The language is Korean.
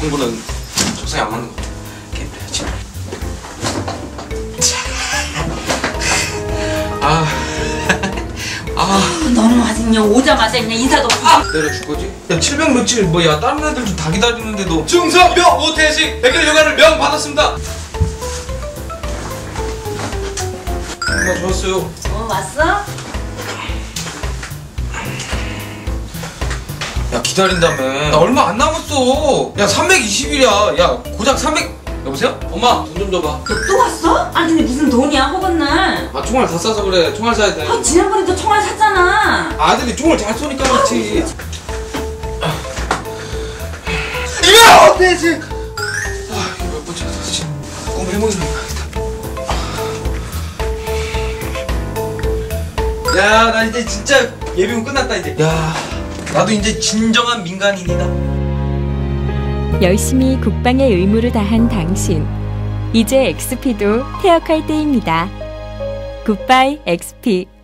공부는 적성에 안 맞는 것 같아. 아, 아, 너는 그냥 오자마자 그냥 인사도 없고 아, 내려 줄 거지? 야, 700 며칠 뭐야? 다른 애들도 다 기다리는데도 충성 명 오태식 백일 휴가를 명 받았습니다. 정말 좋았어요. 어 왔어? 야 기다린다며. 나 얼마 안 남았 어. 야 320일이야. 야 고작 300. 여보세요? 엄마 돈 좀 줘봐. 너또 왔어? 아니 근데 무슨 돈이야 허건날 아 총알 다 쏴서 그래. 총알 쏴야 돼. 아 지난번에도 총알 샀잖아 아들이 총을 잘 쏘니까 그렇지. 이거 어때지? 아 이거 몇 번째 다시 꿈 해몽이니까. 야, 나 이제 진짜 예비군 끝났다 이제. 야, 나도 이제 진정한 민간인이다. 열심히 국방의 의무를 다한 당신. 이제 XP도 퇴역할 때입니다. 굿바이 XP.